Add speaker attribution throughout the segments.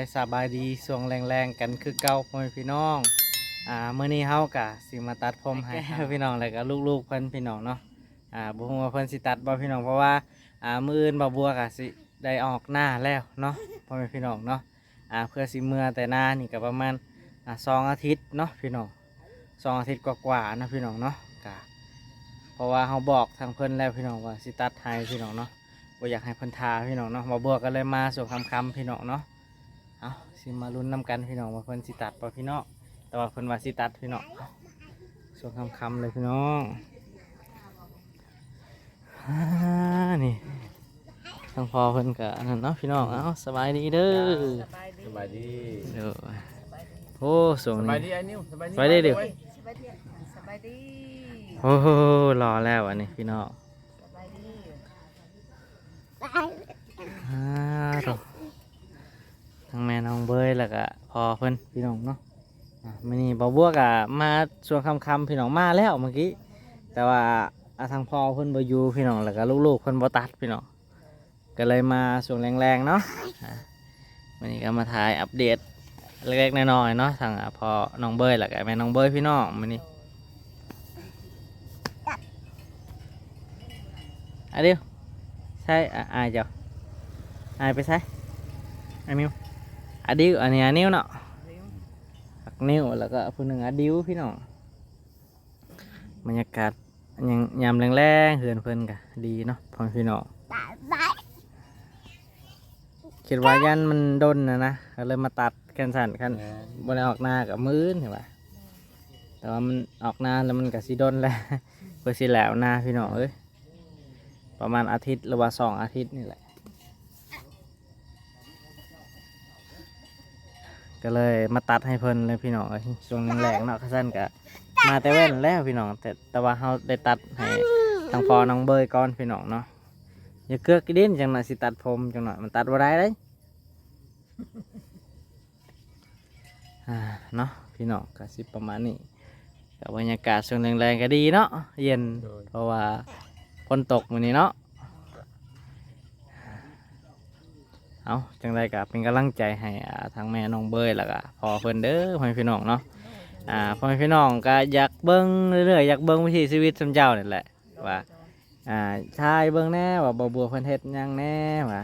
Speaker 1: ายสบายดีช่วงแรงๆกันคือเก่าพ่อแม่พี่น้อง อ่ามื้อนี้เฮากะสิมาตัดผมให้พี่น้องแล้วก็ลูกๆเพิ่นพี่น้องเนาะ อ่าบ่ฮู้ว่าเพิ่นสิตัดบ่พี่น้องเพราะว่า อ่ามื้ออื่นบ่บัวก็สิได้ออกหน้าแล้วเนาะพ่อแม่พี่น้องเนาะ อ่าเพื่อสิเมื่อแต่หน้านี่ก็ประมาณ อ่าสองอาทิตย์เนาะพี่น้องสองอาทิตย์กว่าๆนะพี่น้องเนาะกะเพราะว่าเฮาบอกทางเพิ่นแล้วพี่น้องว่าสิตัดให้พี่น้องเนาะบ่อยากให้เพิ่นทาพี่น้องเนาะบ่บัวก็เลยมาส่งคำๆพี่น้องเนาะเอา สิมาลุ้นนำกันพี่น้องว่าเพิ่นสิตัดบ่พี่น้องแต่ว่าเพิ่นว่าสิตัดพี่น้องส่งคำๆเลยพี่น้องอ่านี่ทางพอเพิ่นก็อันนั้นเนาะพี่น้องเอ้าสบายดีเด้อ
Speaker 2: สบายดี
Speaker 3: สบายดี
Speaker 1: เด้อโอ้ส่ง
Speaker 3: สบาย
Speaker 1: นี่
Speaker 3: ดีไอ้นิวสบายดี
Speaker 1: สบายดีเดี๋ยว
Speaker 2: สบายดีสบายดี
Speaker 1: โอ้โหรอแล้วอันนี้พี่น้อง
Speaker 2: สบายดี
Speaker 1: อ่ารอ ทั้งแม่น้องเบยแล้วก็พอเพิ่นพี่น้องเนาะอะมื้อนี้บ่บัวก็มาช่วงค่ำๆพี่น้องมาแล้วเมื่อกี้ แต่ว่าอาทางพ่อเพิ่นบ่อยู่พี่น้องแล้วก็ลูกๆเพิ่นบ่ตัดพี่น้องก็เลยมาช่วงแรงๆเนาะอะวันนี้ก็มาถ่ายอัปเดตเล็กๆน้อยๆเนาะทางอะพ่อน้องเบยแล้วก็แม่น้องเบยพี่น้องมื้อนี้อะเดียวใช่อะอายเจ้าอายไปใช่อันนิ้ว อะดิวอันนี้อันนิ้วเนาะ
Speaker 2: เร็ว
Speaker 1: ปักนิ้วแล้วก็ผู้หนึ่งอะดิวพี่น้องบรรยากาศยังยามแรงๆเหือนเพิ่นกะดีเนาะพ่อแม่พี่น้องคิดว่ายันมันดนนะนะก็เลยมาตัดกันสั่นกันบนได้ออกหน้ากับมือนเห็นปะแต่ว่ามันออกหน้าแล้วมันก็สิดนแล้วเพื่อสิแหล้วหน้าพี่น้องเอ้ยประมาณอาทิตย์หรือว่าสองอาทิตย์นี่แหละ ก็เลยมาตัดให้เพิ่นเลยพี่น้องเอ้ยช่วงแรงๆเนาะข้าสั้นก็มาแต่เว้นแล้วพี่น้อง แต่แต่ว่าเขาได้ตัดให้ทางพอน้องเบยก่อนพี่น้องเนาะอย่าเกือกกระดิ้นจังหน่อยสิตัดผมจังหน่อยมันตัดบ่ได้เลยอ่าเนาะพี่น้องก็สิประมาณนี้กับบรรยากาศช่วงแรงๆก็ดีเนาะเย็น
Speaker 3: โดย
Speaker 1: เพราะว่าฝนตกมื้อนี้เนาะ เอาจังไดก็เป็นกำลังใจให้ทางแม่น้องเบยแล้วก็พอเพิ่นเด้อพ่อพี่น้องเนาะอ่าพ่อพี่น้องก็อยากเบิ่งเรื่อยๆอยากเบิ่งวิถีชีวิตสมเจ้านี่แหละว่าอ่าชายเบิ่งแน่ว่าบ่บัวเพิ่นเฮ็ดยังแน่ว่า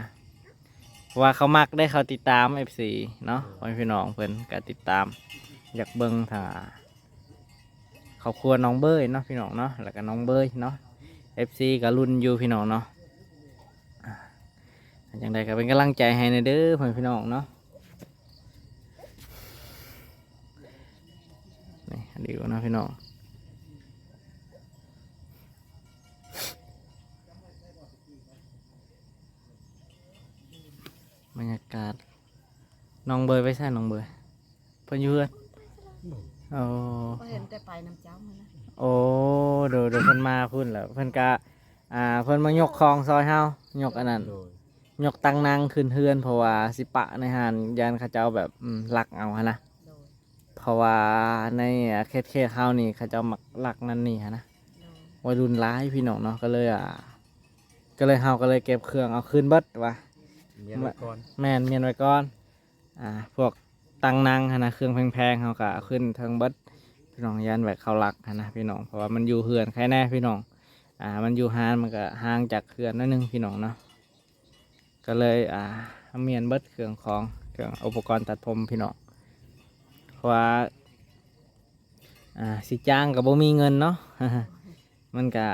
Speaker 1: ว่าเขามักได้เขาติดตาม FC เนาะพ่อพี่น้องเพิ่นก็ติดตาม อยากเบิ่งถ้าครอบครัวน้องเบยเนาะพี่น้องเนาะแล้วก็น้องเบยเนาะ FC ก็รุ่นอยู่พี่น้องเนาะ อย่างใดก็เป็นกำลังใจให้ในเด้อพ่อแม่พี่น้องเนาะนี่ดีกว่าเนาะพี่น้องบรรยากาศน้องเบยไปใช่น้องเบยเพิ่นอยู่เพื่อนโอ้
Speaker 2: ก็เห็นแต่ไปน้ำเจ้ามานะ
Speaker 1: โอ้เดี๋ยวเดี๋ยวเพิ่นมาพุ่นแล้วเพิ่นกะอ่าเพิ่นมายกคองซอยเฮายกอันนั้น
Speaker 3: โด ย
Speaker 1: ยกตังนางขึ้นเฮือนเพราะว่าสิปะในหานยานเขาเจ้าแบบอืมลักเอาหั้นนะ
Speaker 2: โดย
Speaker 1: เพราะว่าในเขตเขตเฮานี่เขาเจ้ามักลักนั่นนี่หั้นนะ
Speaker 2: โดย
Speaker 1: วัยรุ่นร้ายพี่น้องเนาะก็เลยอ่าก็เลยเฮาก็เลยเก็บเครื่องเอาขึ้นเบิดว่ะ
Speaker 3: เมียนไว้ก่อน
Speaker 1: แม่นเมียนไว้ก่อน อ่า พวกตังนางหั้นนะเครื่องแพงๆเฮาก็เอาขึ้นเทิงเบิดพี่น้องยานไว้เขาลักหั้นนะพี่น้อง เพราะว่ามันอยู่เฮือนใครแน่พี่น้อง อ่า มันอยู่ห่างมันก็ห่างจากเฮือนนิดนึงพี่น้องเนาะ ก็เลยอ่าเอาเมียนเบิดเครื่องของเครื่องอุปกรณ์ตัดผมพี่น้องเพราะว่าอ่าสิจ้างกับบ่มีเงินเนาะมันก็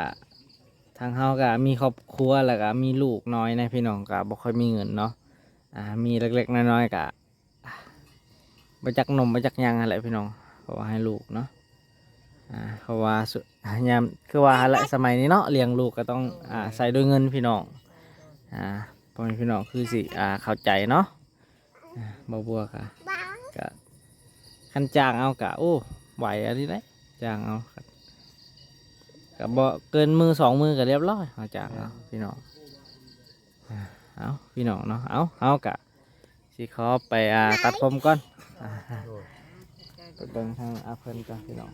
Speaker 1: ทางเฮาก็มีครอบครัวแล้วก็มีลูกน้อยนะพี่น้องก็บ่ค่อยมีเงินเนาะอ่ามีเล็กๆน้อยๆก็บ่จักนมบ่จักยังอะไรพี่น้องเพราะว่าให้ลูกเนาะอ่าเพราะว่าสุยามคือว่าละสมัยนี้เนาะเลี้ยงลูกก็ต้องอ่าใส่ด้วยเงินพี่น้องอ่า พ่อแม่พี่น้องคือสิอ่าเข้าใจเนาะอ่าบ่บัวกะกะคันจางเอากะโอ้ไหวอะไรได้จางเอากะบ่เกินมือสองมือก็เรียบร้อยเอาจางเอาพี่น้องเอาพี่น้องเนาะเอาเอากะสิขอไปอ่าตัดผมก่อนอ่า
Speaker 3: โดย
Speaker 1: ไปเบิ่งทางอาเพิ่นก่อนพี่น้อง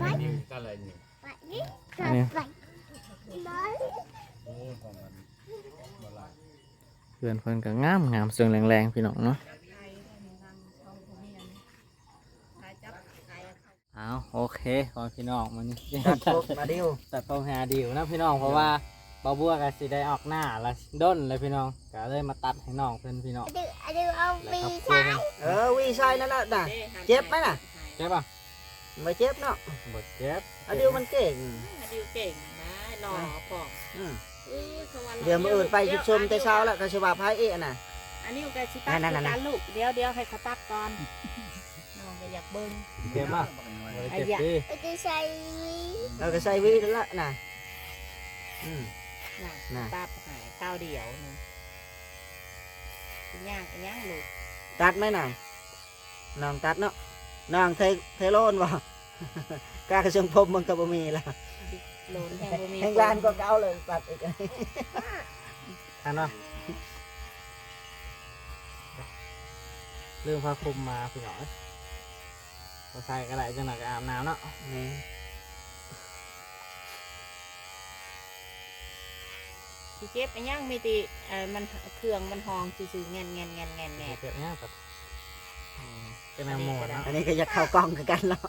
Speaker 3: ไอ้นิวกันอะไร นี่
Speaker 1: อันนี้
Speaker 3: โอ้ของมันบ่หลาย
Speaker 1: พี่พื่อนเพิ่นก็งามงามเสียงแรงๆพี่น้องเนาะ
Speaker 2: ไทยนั่งช่องผู้เมียนขายจับขายขาย
Speaker 1: เอาโอเคขอพี่น้องมันนี่
Speaker 4: ตัดพวกมาดิว
Speaker 1: ตัดตรงหาดิวนะพี่น้องเพราะว่าบาบัวก็สิได้ออกหน้าละด้นเลยพี่น้องก็เลยมาตัดให้น้องเพิ่นพี่น้อง
Speaker 5: ดึเอาดึเอา
Speaker 1: แล้ว
Speaker 5: ปี
Speaker 1: ครับ
Speaker 5: ใช้
Speaker 4: เออวีใช่นั่นแหละน่ะเจ็บไหมน่ะ
Speaker 1: เจ็บป่ะ
Speaker 4: ไม่เจ็บเนาะ
Speaker 1: บ่เจ็บ
Speaker 4: อะดิวมันเก่ง
Speaker 2: ดิวเก่งนะ หล่อปอก
Speaker 4: อืม
Speaker 2: อื้อสวรรค์
Speaker 4: เดี๋ยวมืออื่นไปชุดชมแต่เช้าแล้วก็ชบาพายเอะน่ะ
Speaker 2: อันนี้ก็สิตัด
Speaker 4: นั่นๆๆ
Speaker 2: กันลูกเดี๋ยวเดี๋ยวให้เขาตัดก่อนน้องก็อยากเบิ่ง
Speaker 1: เจ็บป่ะบ่ได้เจ็บดิ
Speaker 5: เอาดึใช้
Speaker 4: เราก็ใส่วีนั่นละน่ะอืม
Speaker 2: น่ะ
Speaker 4: น่ะ
Speaker 2: ตัดหายข้าวเดียวหนึงย่างย่างลูก
Speaker 4: ตัดไหมน่ะน้องตัดเนาะน้องเทเทโลนบ่ กล้ากระชงผมมันก็บ่มีละ
Speaker 2: โลนแห้งบ่มี
Speaker 4: แห่งลานก็เก่าเลยตัดอีก
Speaker 1: ทันป่ะเรื่องผ้าคลุมมาพี่น้องบ่ใส่ก็ได้จังหนักอาบน้ำเนาะ
Speaker 4: นี่
Speaker 2: สิเจ็บอันย่างมีติเอ่อมันเครื่องมันหองซื่อๆแงนแงนแงนแงนแงน
Speaker 1: เจ็บเนี้ยแบบอืมเป็นแนวโหมดเนาะ
Speaker 4: อันนี้ก็อยากเข้ากล้องคือกันแล้ว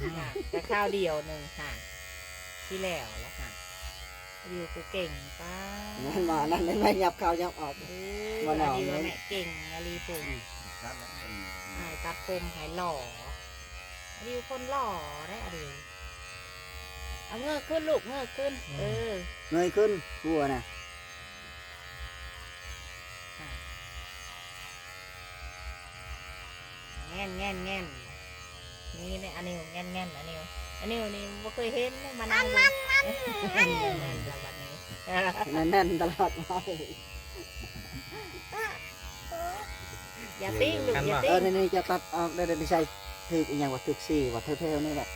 Speaker 2: ค่ะแต่ข้าวเดียวหนึ่งค่ะ ที่แล้วแล้วค่ะดิวกูเก่งป้า
Speaker 4: นั่นมานั่นไม่ยับเข้ายับออก
Speaker 2: เออ
Speaker 4: บ่หล่อ
Speaker 2: ดิว
Speaker 4: ไหม
Speaker 2: แม่เก่งอาลีปุ่มหายตัดผมหายหล่ออาดิวคนหล่อได้อาดิวเอาเงือกขึ้นลูกเงือกขึ้น เออ
Speaker 4: เงยขึ้นกลัวน่ะ
Speaker 2: แง่นแง่นแง่น นี่เนี่ยอันนิวแง่นแง่นอันนิวอันนิวนี่บ่เคยเห็นเลยมานั่งมันมันมันมันแบบนี้
Speaker 4: แน่นๆตลอดมา
Speaker 2: อย่าติ้งลูกอย่า
Speaker 4: เอ
Speaker 2: ติ้
Speaker 4: องในนี้จะตัดออกได้ได้ใช่ถึกอีกอย่างว่าถึกสี่ว่าเท่ๆนี่แหละ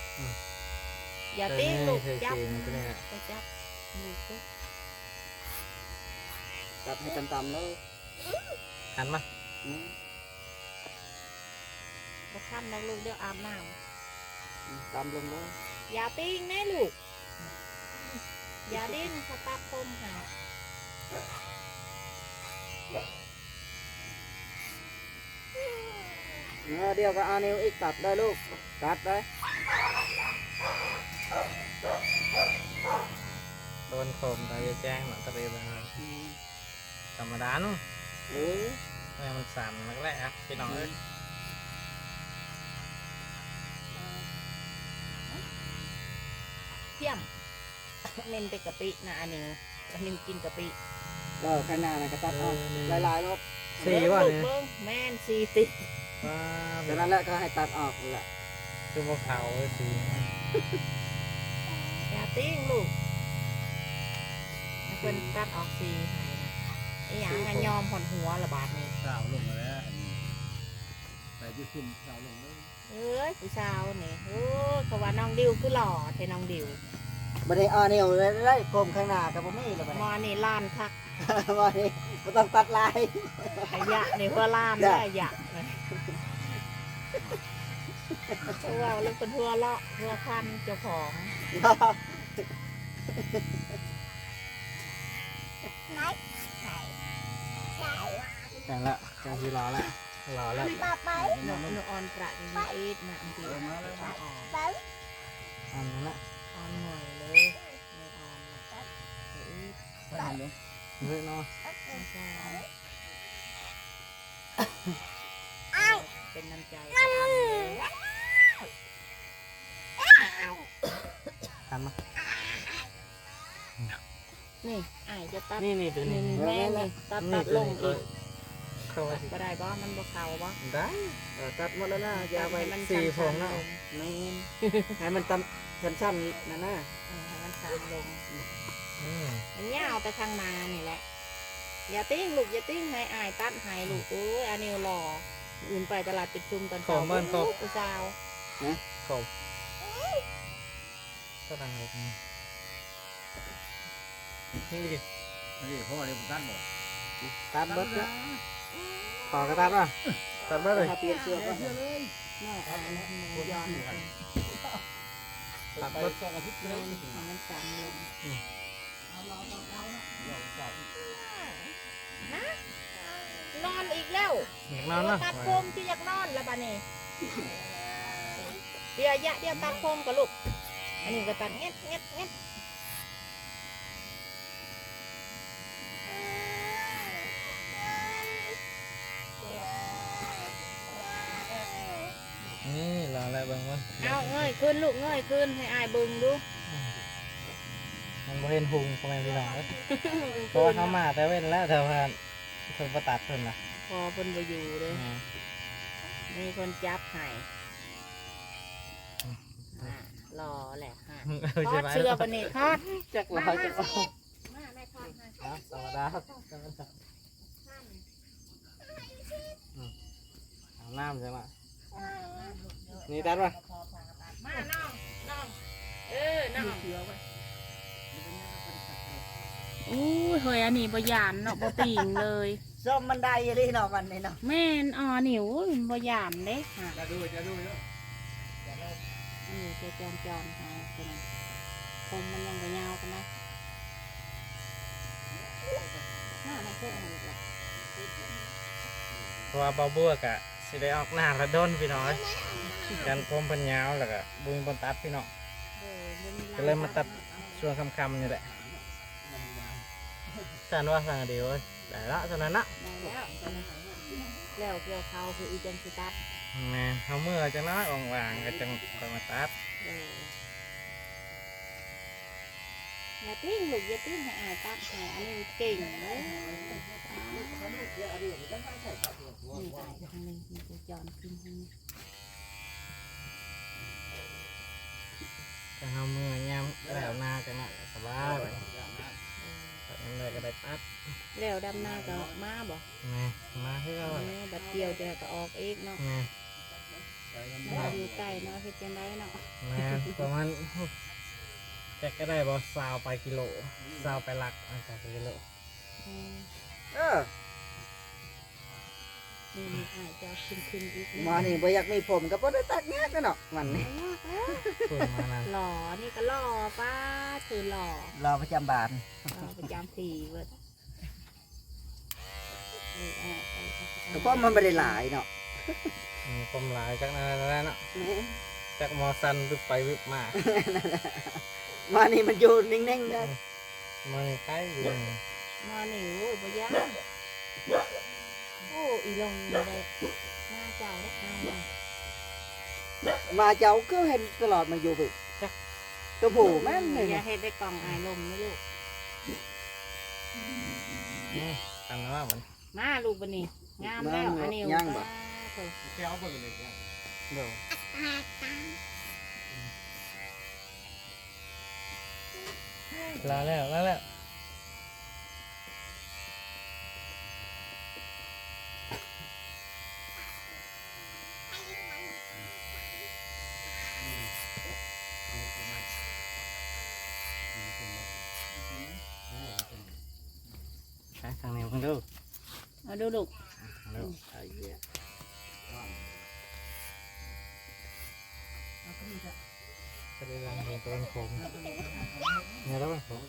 Speaker 2: อย่าติ้งลูก
Speaker 1: เคย
Speaker 2: จับ
Speaker 1: เจอมันก็ได้
Speaker 2: ไปจับลูกสิ
Speaker 4: ตัดให้ต่ำๆแล้ว
Speaker 1: หันมา
Speaker 4: อืม
Speaker 2: บ่คันนะลูกเดี๋ยวอาบน้
Speaker 4: ต่ำลงแล้วำ
Speaker 2: อย่าติ้งแน่ลูก อย่าดิ้นสตาร์ทผมหา
Speaker 4: เออเดี๋ยวก็เอานิ้วอีกตัดได้ลูก ตัดได้
Speaker 1: โดนโคมตาจะแจ้งหลังตะเรียนธรรมดาเนาะ
Speaker 4: เออ
Speaker 1: แม่มันสั่นแล้วแหละครับพี่น้องเอ้ย
Speaker 2: เทียมเน้นแต่กะปินะอันนี้อันนี้กินกะปิ
Speaker 4: ก็ข้างหน้านะก็ตัดออกหลายๆรอบ
Speaker 1: สี่ว่า
Speaker 2: ลูก
Speaker 1: เนี่ย
Speaker 2: เบิ้งแม่นสี่ติด
Speaker 1: ว้า
Speaker 4: จากนั้นแหละก็ให้ตัดออกแหละ
Speaker 1: คือพวกเขาเอ้ยสี
Speaker 2: อย่าติ้งลูกให้เพิ่นตัดออกสีให้นะไอ้หยังอะยอมผ่อนหัวระบาดนี่
Speaker 3: สาวลงมาแล้วไปที่ซุ่มสาวลงเลย
Speaker 2: เอ้ยผู้สาวนี่โอ้ยเขาว่าน้องดิวคือหล่อเทน้องดิว
Speaker 4: บัดนี้เอานิ้วได้ผมข้างหน้ากับผมนี่แล้วบัด
Speaker 2: ม
Speaker 4: นี้
Speaker 2: อนี่ล้านคัก
Speaker 4: บัดนี้บ่ต้องตัดลาย
Speaker 2: ขยะนี่เพื่อล้านได้ขยะนะเพราะว่าเรื่องเป็นเพื่อเลาะเพื่อคันเจ้าของ
Speaker 1: แต่ละจังทีรอละรอละ
Speaker 5: ป้าไป
Speaker 2: หนูหนูออนประดีเอ็ดนะอันที่มาแล้วออน
Speaker 5: ไป
Speaker 1: อันนั้นละ
Speaker 2: ออนหน่อยเลย ไม่ออนนะเป
Speaker 3: เห็นเลย
Speaker 1: เฮ้ยเนาะ
Speaker 2: เป็นน้ำใจกับอันเลย
Speaker 1: นมา
Speaker 2: นี่ไอ้ายจะตัด
Speaker 1: นี่นี่ตัว
Speaker 2: นี่
Speaker 1: นี้
Speaker 2: แม่นี่ตัดตัดลงอีก
Speaker 1: เข้าไป
Speaker 2: ก็ได้บ่มันบ่เข่าบ่
Speaker 1: ได้
Speaker 4: ตัดหมดแล้วนะยาไว้
Speaker 1: สี่
Speaker 2: สั้น
Speaker 1: ผม
Speaker 2: ๆ
Speaker 1: เนาะ
Speaker 2: ลง
Speaker 4: ไม่ให้มันตำสั้นๆนั่นนะ
Speaker 2: เออให้มันสั้นลง
Speaker 1: อืม
Speaker 2: มันยาวแต่ข้างหน้านี่แหละ อย่าติ้งลูกอย่าติ้งให้อายตัดให้ลูกโอ้ยอันนี้รออื่นไปตลาดจุดชุมตอน
Speaker 1: ขอ
Speaker 2: เช้าง
Speaker 1: บ้านขอ
Speaker 2: อุตสาว
Speaker 1: ขอบก็ดังเลยนี่ดิ
Speaker 3: นี่พ่อเดี๋ยวผมตั้งบอก
Speaker 4: ตัดเบิดแล้ว
Speaker 1: ขอกระตัดป่ะตัดไปเลย
Speaker 4: ถ้าเปลี่ยนเสื้อก็
Speaker 2: หน้าเอาอันนี้หมูยอน
Speaker 1: ตัด
Speaker 3: ไป
Speaker 1: เบิด
Speaker 3: สองอาทิตย์เลย
Speaker 2: ให้มันสั้นลงนะนอนอีกแล้ว
Speaker 1: อยากนอนเนาะ
Speaker 2: ตัดผมที่อยากนอนแล้วบ้านี้เดี๋ยวยะเดี๋ยวตัดผมกับลูกอันนี้ก็ตัดเงี้ยเงี้ยเงี้ย
Speaker 1: นี่ รอแล้วเบางวัน
Speaker 2: เอาเงยขึ้นลูกเงยขึ้นให้อายเบึงดู
Speaker 1: มันบ่เห็นหุงพ่อแม่พี่น้องเอ้ยเพราะว่าเขามาแต่เว้นแล้วแต่ว่าเพิ่นบ่ตัดเพิ่นน่ะ
Speaker 2: พอเพิ่นไปอยู่เลย
Speaker 1: อืม
Speaker 2: มีคนจับให้อ่าหล่อแหละค่ะ
Speaker 1: เอา
Speaker 2: ทอ
Speaker 1: ใช่
Speaker 2: ด
Speaker 1: ไหม
Speaker 2: เสื้อปะนี่ทอด
Speaker 1: จักร
Speaker 2: มา
Speaker 1: ลอย
Speaker 2: มา
Speaker 1: จักร
Speaker 2: สิมาแม่ทอดให้
Speaker 1: ครับธรรมดาครับธรรมดาเอาน้ำใช่ไหม นี่ตัดป่ะ
Speaker 2: มาน้องน้องเออน้องอู้ยเฮ้ยอันนี้บ่ยานเนาะบติงเลย
Speaker 4: ส้มมันได้อยังนี่เนาะมันนี่เนาะ
Speaker 2: แม่นอ่อนิวบ่ยานเด้ค่ะ
Speaker 3: จะดูจะดูเนาะ
Speaker 2: นี่จะจอนจอนหาคนผมมันยังบยาวกันนะหน้าม่เพื่อนเลยละ
Speaker 1: เพราะว่าเบาบัวกะสิได้ออกหน้าระด้นพี่น้อย กันผมเป็นยาวแล้วก็บุญบนตัดพี่น้อง
Speaker 2: เออบ่มี
Speaker 1: ก็เลยมาตัดช่วงคำๆนี่แหละสันว่าสั่งเดียวเว้ยได้ละเท่านั้นนะ
Speaker 2: ได้แล้วแล้วเกี่ยวเขาคืออีจังสิตัด
Speaker 1: แม่เขาเมื่อจะน้อยว่างๆก็จังค่อยมาตัด
Speaker 2: เอออย่าติ้งลูกอย่าติ้งให้อายตัดให้อันนี้เก่งเลยนี่อายทางนึงมีจะจอนขึ้นทางนี้
Speaker 1: แต่เขาเมื่อยามแล้วหน้าจะน่ะสบายไปตัดยังไงก็ได้ตัด
Speaker 2: แล้วดำหน้าก็มาบ่
Speaker 1: แม่มาให้เรา
Speaker 2: เออบัดเดียวจะก็ออกเองเนาะ
Speaker 1: แม่
Speaker 2: เราอยู่ใกล้เนาะเฮ็ดจังไดเนาะ
Speaker 1: แม่ประมาณแจ็คก็ได้บอสาวไปกิโลสาวไปหลักอันจากกิโล
Speaker 2: อืม
Speaker 4: เออ
Speaker 2: นี่มีอายจะเอาขึ้นขึ้นอีก
Speaker 4: หมานี่บ่อยากมีผมก็บ่ได้ตัดแงกกันเนาะมันนี่
Speaker 1: พูดมานาน
Speaker 2: หล่อนี่ก็หล่อป้าถือหล่อ
Speaker 4: รอประจำบาน
Speaker 2: หล่อประจำสี่เบิดเอออะไปไปไป
Speaker 4: แต่เพราะมันไม่ได้หลายเนาะ
Speaker 1: มีความหลายจากนั้นแล้วเนาะ
Speaker 4: นี่
Speaker 1: จากมอสันวิบไปวิบมา
Speaker 4: หมานี่มันอยู่นิ่งๆนะ
Speaker 1: มันใกล้อยู่
Speaker 2: มาหนิวบ่ยาก โอ้อีลงนี่ได้หน้าเจ้าได้อาย
Speaker 4: มาเจ้าก็เห็นตลอดมันอยู่ไปตัวผู้แม่นเลย
Speaker 2: อย่าเฮ็ดได้กล่องอายลมนะลูก
Speaker 1: อืมกันว่ามัน
Speaker 2: มาลูกบันนี้งามแล้วอันนี้
Speaker 4: ย่างบ่
Speaker 2: เพิ่น
Speaker 3: แก้วเบิ่งเลยเนี่ย
Speaker 1: เดี๋ยวลาแล้วลาแล้ว ใช้ทางนี้เพิ่งดู
Speaker 2: เอา ดูลูก
Speaker 1: เร็ว
Speaker 4: ไอ้เหี้ย
Speaker 1: จะได้รังเป็นตัวโคมเนี่ยแล้วเป็นโคม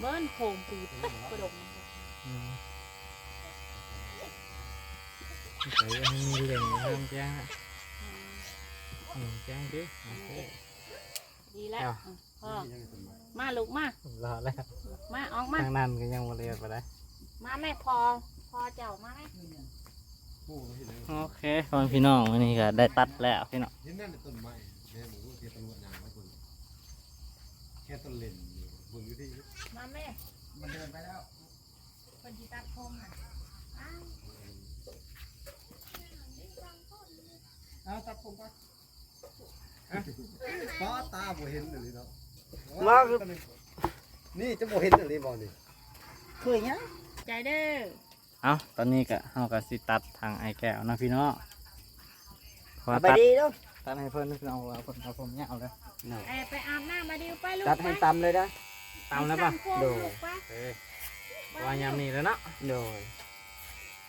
Speaker 2: เบิ้นโคงปีดกระดก
Speaker 1: อืมใส่ให้มีเหล่งเพิ่มแจ้งนะอืมแจ้งดิโอเค
Speaker 2: ดีแล้ว
Speaker 1: เอ้า
Speaker 2: พ่อมาลูกมา ร
Speaker 1: อแล้ว
Speaker 2: มาออกมา
Speaker 1: ทางนั้นก็ยังมาเรียนไปได้
Speaker 2: มาแม่พอพ อเจ้ามาแม่
Speaker 3: ผู้เห็น
Speaker 1: โอเคพ่อพี่น้องวันนี้ก็ได้ตัดแล้วพี่น้อง
Speaker 3: เห็นนั่นต้นไม้แม่หมูเกี่ยวต้นหัวหนางไว้คนแค่ต้นเล่นเบิ่งอยู่ที่
Speaker 2: มาแม่
Speaker 3: มันเดินไปแล้ว
Speaker 2: คนที่ตัดผมน่ะอ้าว
Speaker 3: เอาตัดผมก่อนป้าตาบ่เห็นเลยเนาะนี่จะบ่เห็นเลยบ่นี่
Speaker 4: เคยยัง
Speaker 2: ใจเด้อ
Speaker 1: เอาตอนนี้ก็เฮาก็สิตัดทางไอ้แก้วนะพี่น้องขอ
Speaker 4: เอาไป
Speaker 1: ตัด
Speaker 4: ดีเนาะ
Speaker 1: ตัดให้เพิ่นพี่น้องว่าเพิ่นเอาผมยาวเลย
Speaker 2: ไอ้ไปอาบน้ำมาดิวไปลูก
Speaker 4: ตัดให้
Speaker 2: ไป
Speaker 4: ตำเลยนะ
Speaker 1: ตามแล้วป่ะ
Speaker 2: ไปสั่งโคมลูกไป
Speaker 1: เอ้ยว่ายามนี้แล้วเนาะ
Speaker 4: โดย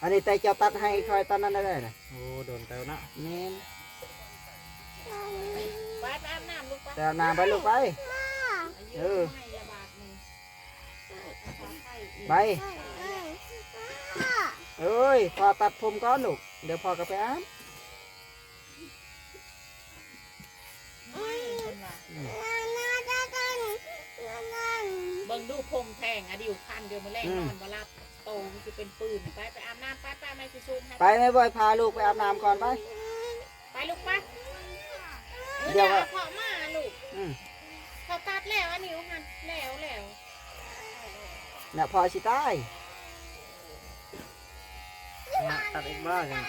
Speaker 4: อันนี้แต่เจ้าตัดให้คอยตอนนั้นได้นะ
Speaker 1: โอ้โดนเตวเนาะ
Speaker 4: แม่น
Speaker 2: ไปไปอาบน้ำลูกไป
Speaker 4: แต่เอาน้ำไปลูกไป เออ
Speaker 2: ให้ยาบาดหนึ่ง
Speaker 4: ไป เอ้ยพอตัดผมก่อนลูกเดี๋ยวพอกลับไปอาบ
Speaker 2: เบิ่งดูพงแทงอะดิวคันเดียวมาแรกนอนมารับโตมันจะเป็นปืนไปไปอาบน้ำไปไปไม่คือซูมให้
Speaker 4: ไปแม่บอยพาลูกไปอาบน้ำก่อนไป
Speaker 2: ไปลูกไป
Speaker 4: เดี๋ยว
Speaker 2: อาเพาะมาลูก
Speaker 4: อืม
Speaker 2: เขาตัดแล้วอันนิ้วหันแล้วแล้ว
Speaker 4: น่ะพอสิตาย
Speaker 1: ตัดอีกบ้าจัง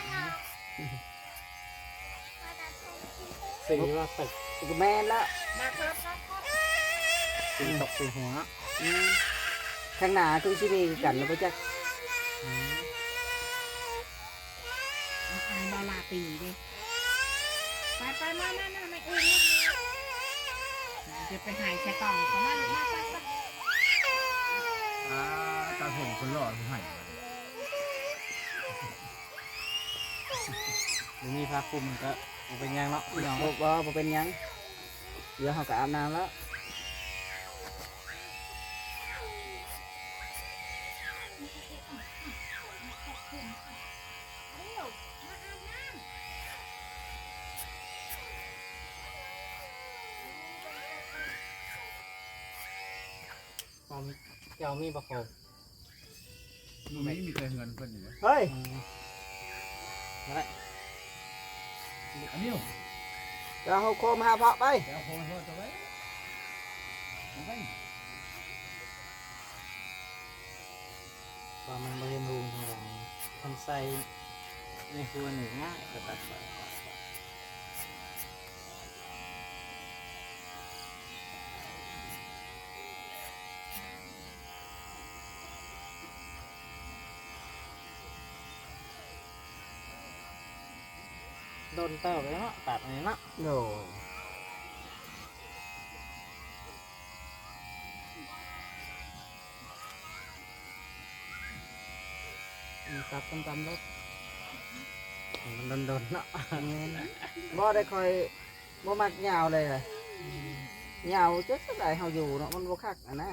Speaker 1: สีว่าตึก
Speaker 4: กูแม่นละ
Speaker 2: มาครับครับครับ
Speaker 1: สีตกสีหัว
Speaker 4: อืมข้างหน้าคือสิมีกันแล้วบ่จัก
Speaker 2: อันบาลาตีดิไปไปมามามาไม่อื่นจะไปหายแค่ต่องเขามาลูกมาไปไป
Speaker 3: อ่าตาผมคนหล่อผู้ให้
Speaker 1: มันมีผ้าคลุมก็เอาเป็นยังเนาะพี่น้อง
Speaker 4: บ่บ่บ่เป็นหยังเดี๋ยวเฮาก็อาบน้ำแล้ว
Speaker 1: เจ้ามีเจ้ามีประคอง
Speaker 3: ดูไม่มีเคยเงินเพิ่นอยู่เลย
Speaker 4: เฮ้ย
Speaker 3: อั นนี้
Speaker 4: เราเฮาโคมหาเพาะไป
Speaker 3: เดี๋ยวโคนโทษตัวไว้เอาไว้
Speaker 1: ว่ามันบริเวณรูมของเราทำใส่ในครัวหนึ่งง่ายก็ตัดไป โดนเติบเลยเนาะตัดอันนี้เนาะ
Speaker 4: โดมีตัดตำๆรถ
Speaker 1: มันโดนๆเนาะ
Speaker 4: บ่ได้คอยบ่มักยาวเลยเลยยาวจักได้เฮาอยู่เนาะมันบ่คักอะนะ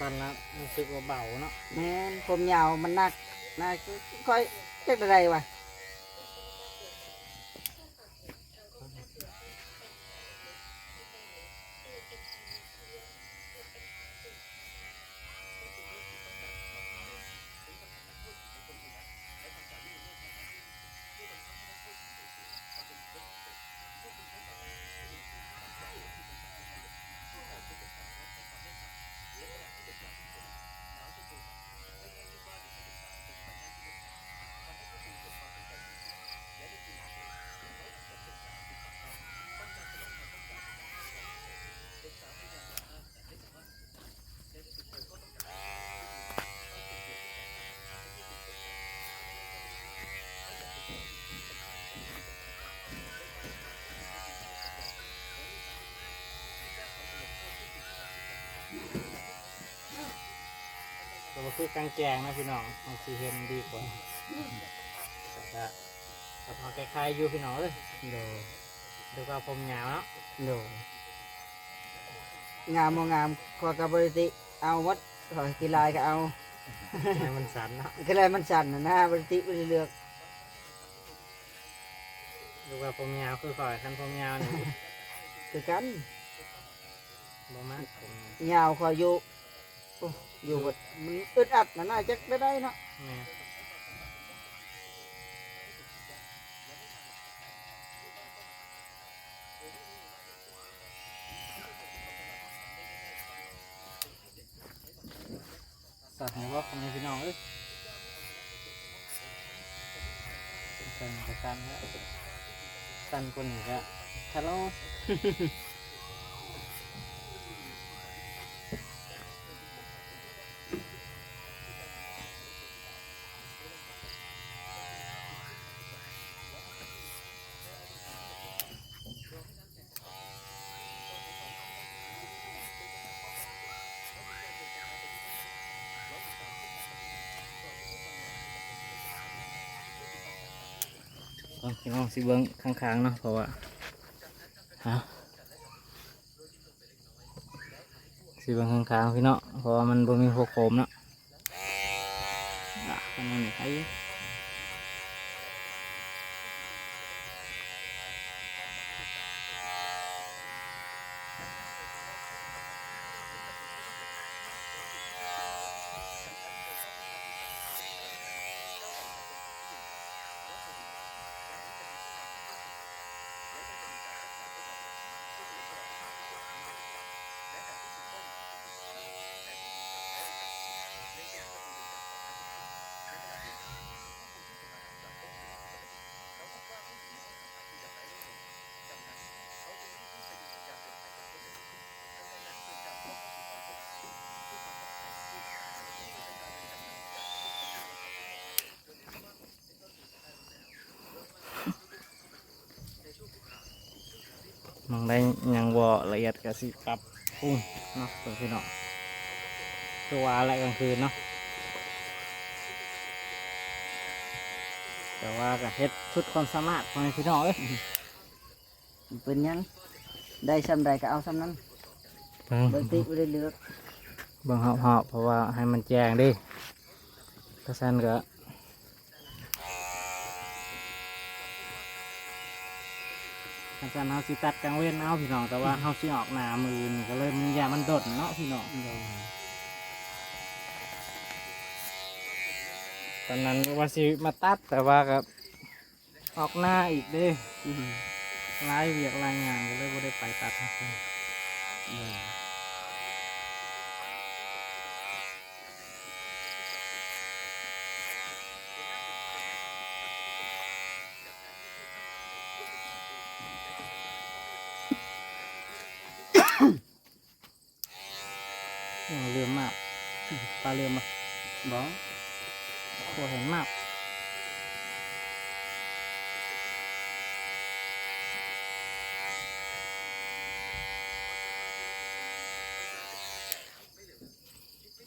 Speaker 1: สั้นแล้วรู้สึกว่าเบาเนาะ
Speaker 4: แม่นผมยาวมันหนักหนักค่อยจักได้วะ
Speaker 1: แต่ว่า คือกลางแจงนะพี่น้องมันสีเห็นดีกว่าแต่ก็แต่พอคล้ายๆอยู่พี่น้องเลย
Speaker 4: โด
Speaker 1: ดูว่าผมยาวเนาะ
Speaker 4: โดงามบ่งามขอกับบริติเอาวัดขอกีฬายก็เอา
Speaker 1: ให้มันสันเนาะ
Speaker 4: ก็เลยมันสั่นน่ะนะบริติบ่ได้เลือก
Speaker 1: ดูว่าผมยาวคือฝ่ายคันผมยาวนี่
Speaker 4: คือกัน
Speaker 1: บ่มากผม
Speaker 4: ยาวขออยู่โอ้อยู่บดมันอึดอัดนะน่าจะไม่ได้เนาะ
Speaker 1: แม่สตัดให้ว่าของพี่น้องเอ้ยสั่นกระสั่นแล้วสั่นกว่านี้ก็ฮัลโหล พี่น้องสิเบิ้งข้างๆเนาะเพราะว่าฮะสิเบิ้งข้างๆพี่เนาะเพราะว่ามันบ่มีหัวโคมเนาะอะขนาดนี้ไมองได้หยังบ่ละเอียดก็สิปรับปรุงเนาะตัวพี่น้องตัวอะไรกลางคืนเนาะแต่ว่าก็เฮ็ดชุดความสามารถของพี่น้องเอ้ย
Speaker 4: เป็นหยังได้ซ้ำใดก็เอาซ้ำนั้น
Speaker 1: เบิ่ง
Speaker 4: เบิ่งติบ่ได้เลือก
Speaker 1: เบิ่งเหาะๆเพราะว่าให้มันแจ้งเดิถ้าสั้นก็ ถ้าสั้นเฮาสิตัดกลางเว้นเอาพี่น้องแต่ว่าเฮาสิออกหน้ามือนี่ก็เลยมันอย่ามันดดเนาะพี่น้องตอนนั้นว่าสิมาตัดแต่ว่าก็ออกหน้าอีกเด้รายเวียกรายงานก็เลยบ่ได้ไปตัดให้เพิ่นยังเรือมากปลาเรือมา
Speaker 4: บ่
Speaker 1: โคเห็นมาก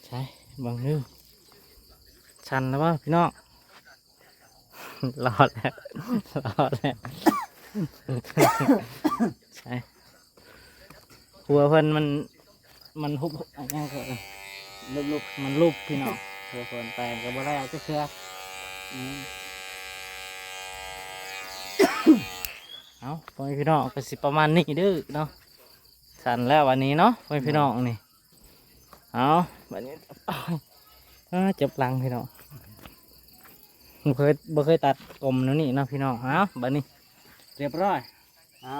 Speaker 1: ใช่บางนึงชันแล้วว่าพี่น้องรอดแล้วรอดแล้วใช่หัวเพิ่นมันมันหุบอะไรเงี้ยก็
Speaker 4: ลุก
Speaker 1: มันรูปพี่น้อง หัวเพิ่นแปลงก็บ่ได้เอาจะเชื่อ
Speaker 4: ๆอืม
Speaker 1: เอาพ่อแม่พี่น้องก็สิประมาณนี้เด้อเนาะสั่นแล้ววันนี้เนาะพ่อแม่พี่น้องนี่เอาวันนี้อ้าเจ็บหลังพี่น้องบ่เคยบ่เคยตัดกลมแล้วนี่เนาะพี่น้องเอาบัดนี้ เรียบร้อย
Speaker 4: เอา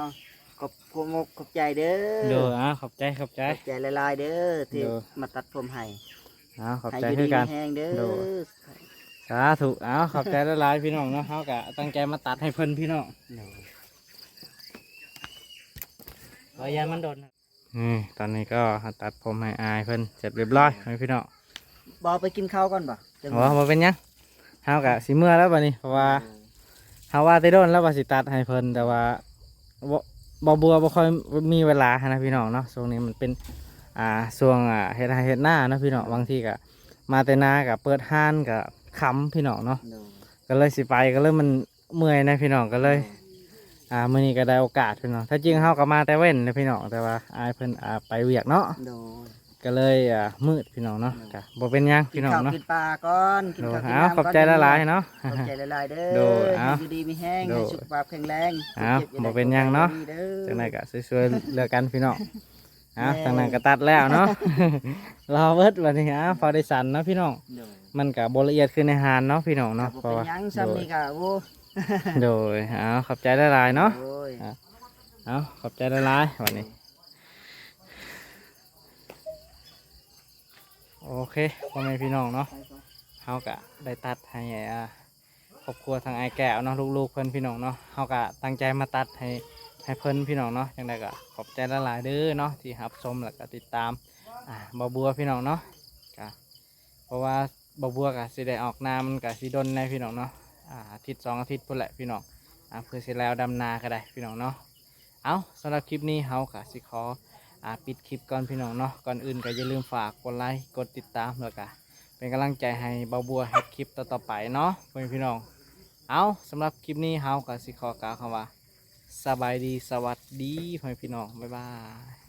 Speaker 4: ขอบคุณมกขอบใจเด้อ
Speaker 1: เด้ออ่าขอบใจขอบใจ
Speaker 4: ขอบใจหลายๆเด้อที่
Speaker 1: เด้อ
Speaker 4: มาตัดผมให้
Speaker 1: เอาขอบ
Speaker 4: ให้
Speaker 1: ใจ
Speaker 4: อยู่
Speaker 1: คื
Speaker 4: ดี
Speaker 1: อกัน
Speaker 4: มีแห้งเด้
Speaker 1: เด้
Speaker 4: อ
Speaker 1: อสาธุเอาขอบใจหลายๆพี่น้องเนาะเฮาก็ตั้งใจมาตัดให้เพิ่นพี่น้องรอยยามันโดนนี่ตอนนี้ก็ตัดผมให้อายเพิ่นเสร็จเรียบร้อยให้พี่น้อง
Speaker 4: บ่ไปกินข้าวก่อนบ่จัง
Speaker 1: ว่าบ่เป็นหยังเฮากะสิเมื่อแล้วบัดนี้เพราะว่าเฮาว่าแติโดนแล้วว่าสิตัดให้เพิ่นแต่ว่าบ่บ่บัวบ่ค่อยมีเวลาหั้นนะพี่น้องเนาะช่วงนี้มันเป็น อ่าช่วงอ่าเฮ็ดไร่เฮ็ดหน้าเนาะพี่น้องบางทีก็มาแต่นาก็เปิดห้านก็ค้ำพี่น้องเนาะ
Speaker 4: โดย
Speaker 1: ก็เลยสิไปก็เลยมันเมื่อยนะพี่น้องก็เลย อ่ามื้อนี้ก็ได้โอกาสพี่น้องถ้าจริงเฮาก็มาแต่เว้นนะพี่น้องแต่ว่าอายเพิ่นอ่าไปเวียกเนาะ
Speaker 4: โดย
Speaker 1: ก็เลยอ่ามืดพี่น้องเนาะก็บ่เป็นหยัง
Speaker 4: กิ
Speaker 1: พี่
Speaker 4: น
Speaker 1: น้อง
Speaker 4: ข้าว
Speaker 1: เนาะ
Speaker 4: กินปลาก่อนกิน
Speaker 1: โด
Speaker 4: ข้าวกิน
Speaker 1: เอา
Speaker 4: น้ำ
Speaker 1: ขอบใจละลายๆเนาะ
Speaker 4: ขอบใจหลายๆเด้อ
Speaker 1: โดยเอา
Speaker 4: ให้อยู่ดีมีแห้ง
Speaker 1: โด
Speaker 4: ให้
Speaker 1: ย
Speaker 4: สุขภาพแข็งแรง
Speaker 1: เอา
Speaker 4: จ็บอย่า
Speaker 1: บ่
Speaker 4: ได้
Speaker 1: เป็นหยังเนาะ
Speaker 4: เด้อ
Speaker 1: จังไดก็สวยๆเลือกกันพี่น้อง เอา
Speaker 4: แม่
Speaker 1: ทางนั้นก็ตัดแล้วเนาะ รอเบิดวันนี้อะพอได้สันเนาะพี่น้อง
Speaker 4: โดย
Speaker 1: มันก็บ่ละเอียดขึ้นในหานเนาะพี่น้องเนาะ
Speaker 4: บ่
Speaker 1: เพราะ
Speaker 4: เป็น
Speaker 1: ว่า
Speaker 4: หยังซ้ำนี่ก็โอ้
Speaker 1: โดยเอาขอบใจละลายๆเนาะ
Speaker 4: โอ้ย
Speaker 1: เอาขอบใจละลายๆวันนี้ โอเคพ่อแม่พี่น้องเนาะ เฮากะได้ตัดให้อ่าครอบครัวทางไอ้ายแก้วเนาะลูกๆเพิ่นพี่น้องเนาะเฮากะตั้งใจมาตัดให้ ให้เพิ่นพี่น้องเนาะจังไดก็ขอบใจละหลายๆเด้อเนาะที่รับชมแล้วก็ติดตามอ่าบ่บัวพี่น้องเนาะกะเพราะว่าบ่บัวกะสิได้ออกนามันกะสิดนในพี่น้องเนาะอ่าอาทิตย์สองอาทิตย์พุ่นแหละพี่น้องอ่าเพื่อสิแล้วดำนาก็ได้พี่น้องเนาะเอาสำหรับคลิปนี้เฮากะสิขออ่าปิดคลิปก่อนพี่น้องเนาะก่อนอื่นก็อย่าลืมฝากกดไลค์กดติดตามแล้วก็เป็นกำลังใจให้เบาบัวเฮ็ดคลิปต่อๆไปเนาะเพื่อนพี่น้อง เอาสำหรับคลิปนี้เฮาก็สิขอกล่าวคำว่า สบายดีสวัสดีพ่อนพี่น้องบ๊ายบาย